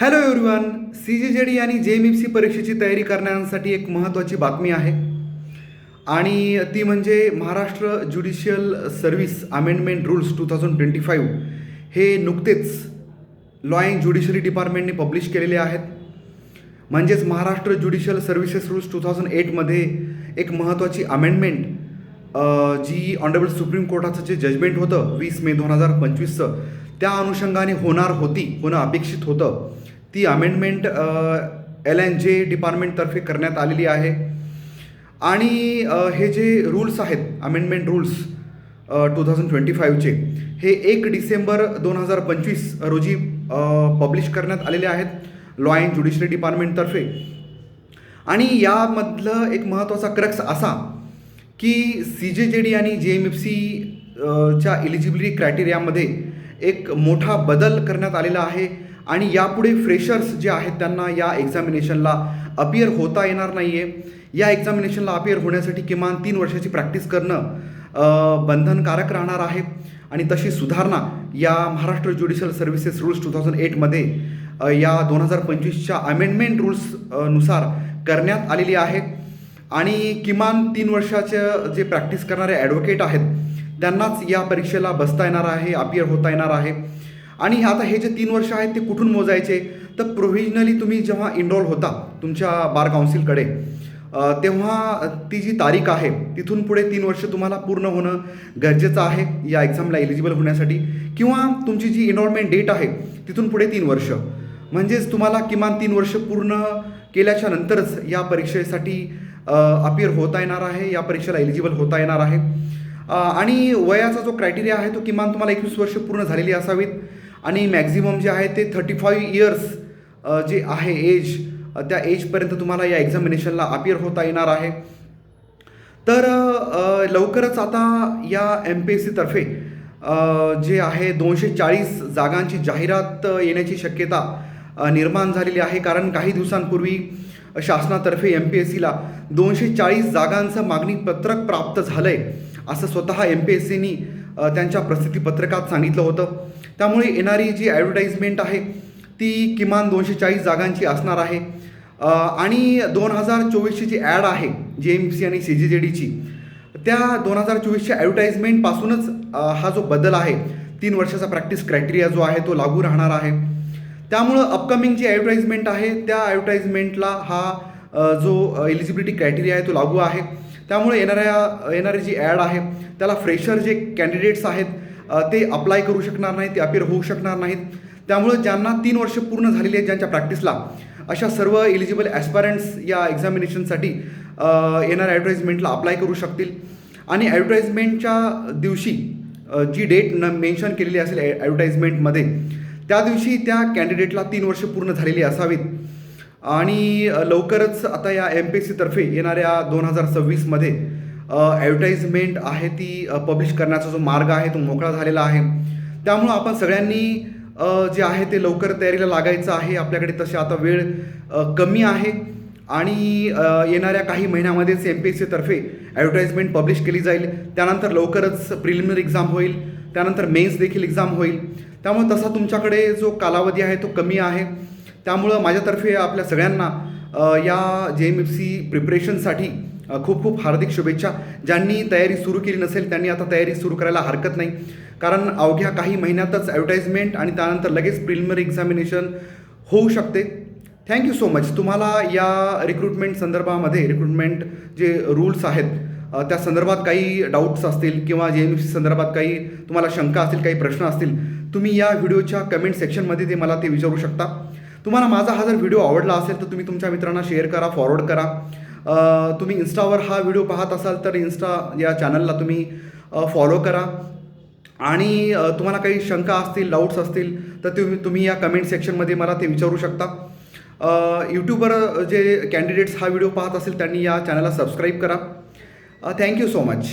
Hello everyone C G जे D आणि J M F C परीक्षेची तयारी करण्यासाठी एक महत्त्वाची बातमी आहे. आणि ती म्हणजे Maharashtra judicial service amendment rules two thousand twenty five हे नुकतेच लॉ अँड ज्युडिशरी डिपार्टमेंटने पब्लिश केलेले आहेत. म्हणजेच Maharashtra judicial services rules two thousand एटमध्ये एक महत्त्वाची अमेंडमेंट जी ऑनरेबल सुप्रीम कोर्टाचं जे जजमेंट होतं वीस मे दोन हजार पंचवीसचं त्या अनुषंगाने होणार होती होणं अपेक्षित होतं. ती अमेंडमेंट एल एन जे डिपार्टमेंटतर्फे करण्यात आलेली आहे. आणि हे जे रूल्स आहेत amendment rules two thousand twenty फाईव्हचे हे एक डिसेंबर दोन हजार पंचवीस रोजी पब्लिश करण्यात आलेले आहेत लॉ अँड ज्युडिशरी डिपार्टमेंटतर्फे आणि यामधलं एक महत्त्वाचा क्रक्स असा की सी जे जे डी आणि जे एम एफ सी च्या इलिजिबिलिटी क्रायटेरियामध्ये एक मोठा बदल करण्यात आलेला आहे. आणि यापुढे फ्रेशर्स जे आहेत त्यांना या एक्झामिनेशनला अपियर होता येणार नाही आहे या एक्झामिनेशनला अपियर होण्यासाठी किमान तीन वर्षाची प्रॅक्टिस करणं बंधनकारक राहणार आहे. आणि तशी सुधारणा या Maharashtra judicial services rules two thousand एटमध्ये या दोन हजार पंचवीसच्या अमेंडमेंट रूल्सनुसार करण्यात आलेली आहे. आणि किमान तीन वर्षाचे जे प्रॅक्टिस करणारे ॲडव्होकेट आहेत त्यांनाच या परीक्षेला बसता येणार आहे अपियर होता येणार आहे. आणि आता हे जे तीन वर्ष आहेत ते कुठून मोजायचे? तर प्रोव्हिजनली तुम्ही जेव्हा इनरोल होता तुमच्या बार काउन्सिलकडे तेव्हा ती जी तारीख आहे तिथून पुढे तीन वर्ष तुम्हाला पूर्ण होणं गरजेचं आहे या एक्झामला एलिजिबल होण्यासाठी. किंवा तुमची जी इनरोलमेंट डेट आहे तिथून पुढे तीन वर्ष. म्हणजेच तुम्हाला किमान तीन वर्ष पूर्ण केल्याच्या नंतरच या परीक्षेसाठी अपियर होता येणार आहे या परीक्षेला एलिजिबल होता येणार आहे. आणि वयाचा जो क्रायटेरिया आहे तो किमान तुम्हाला एकवीस वर्ष पूर्ण झालेली असावीत. आणि मॅक्झिमम जे आहे ते थर्टी फाईव्ह इयर्स जे आहे एज त्या एजपर्यंत तुम्हाला या एक्झामिनेशनला अपियर होता येणार आहे. तर लवकरच आता या एम पी एस सीतर्फे जे आहे दोनशे चाळीस जागांची जाहिरात येण्याची शक्यता निर्माण झालेली आहे. कारण काही दिवसांपूर्वी शासनातर्फे एम पी एस सीला दोनशे चाळीस जागांचं मागणी पत्रक प्राप्त झालं आहे असं स्वतः एम पी एस सीनी त्यांच्या प्रसिद्धीपत्रकात सांगितलं होतं. त्यामुळे येणारी जी ॲडव्हर्टाईजमेंट आहे ती किमान दोनशे चाळीस जागांची असणार आहे. आणि दोन हजार चोवीसची जी ॲड आहे जे एम सी आणि सी जी जे डीची त्या दोन हजार चोवीसच्या ॲडव्हर्टाईजमेंटपासूनच हा जो बदल आहे तीन वर्षाचा प्रॅक्टिस क्रायटेरिया जो आहे तो लागू राहणार आहे. त्यामुळं अपकमिंग जी ॲडव्हर्टाईजमेंट आहे त्या ॲडव्हर्टाईजमेंटला हा जो एलिजिबिलिटी क्रायटेरिया आहे तो लागू आहे. त्यामुळे येणाऱ्या येणारी जी ॲड आहे त्याला फ्रेशर जे कॅन्डिडेट्स आहेत ते अप्लाय करू शकणार नाहीत ते अपियर होऊ शकणार नाहीत. त्यामुळं ज्यांना तीन वर्ष पूर्ण झालेली आहेत ज्यांच्या प्रॅक्टिसला अशा सर्व एलिजिबल ॲस्पायरंट्स या एक्झामिनेशनसाठी येणाऱ्या ॲडव्हर्टाईजमेंटला अप्लाय करू शकतील. आणि ॲडव्हर्टाईजमेंटच्या दिवशी जी डेट न मेन्शन केलेली असेल ॲडव्हर्टाईजमेंटमध्ये त्या दिवशी त्या कॅन्डिडेटला तीन वर्ष पूर्ण झालेली असावीत. आणि लवकरच आता या एम पी एस सीतर्फे येणाऱ्या दोन हजार सव्वीसमध्ये ॲडव्हर्टाईजमेंट आहे ती पब्लिश करण्याचा जो मार्ग आहे तो मोकळा झालेला आहे. त्यामुळं आपण सगळ्यांनी जे आहे ते लवकर तयारीला लागायचं आहे. आपल्याकडे तसे आता वेळ कमी आहे. आणि येणाऱ्या काही महिन्यामध्येच एम पी एस सीतर्फे ॲडव्हर्टाईजमेंट पब्लिश केली जाईल. त्यानंतर लवकरच प्रिलिमिनरी एक्झाम होईल. त्यानंतर मेन्स देखील एक्झाम होईल. त्यामुळे तसा तुमच्याकडे जो कालावधी आहे तो कमी आहे. त्यामुळं माझ्यातर्फे आपल्या सगळ्यांना या जे एम एफ सी प्रिपरेशनसाठी खूप खूप हार्दिक शुभेच्छा. ज्यांनी तयारी सुरू केली नसेल त्यांनी आता तयारी सुरू करायला हरकत नाही. कारण अवघ्या काही महिन्यातच ॲडव्हर्टाईजमेंट आणि त्यानंतर लगेच प्रिलिमिनरी एक्झामिनेशन होऊ शकते. थँक्यू सो मच तुम्हाला या रिक्रुटमेंट संदर्भामध्ये रिक्रुटमेंट जे रूल्स आहेत त्या संदर्भात काही डाऊट्स असतील किंवा जे एम सी संदर्भात काही तुम्हाला शंका असतील काही प्रश्न असतील तुम्ही या व्हिडिओच्या कमेंट सेक्शनमध्ये ते मला ते विचारू शकता. तुम्हाला माझा हा जर व्हिडिओ आवडला असेल तर तुम्ही तुमच्या मित्रांना शेअर करा फॉरवर्ड करा. तुम्ही इन्स्टावर हा व्हिडिओ पाहत असाल तर इन्स्टा या चॅनलला तुम्ही फॉलो करा. आणि तुम्हाला काही शंका असतील डाऊट्स असतील तर तुम्ही तुम्ही या कमेंट सेक्शनमध्ये मला ते विचारू शकता. यूट्यूबवर जे कॅन्डिडेट्स हा व्हिडिओ पाहत असेल त्यांनी या चॅनलला सबस्क्राईब करा. Thank you so much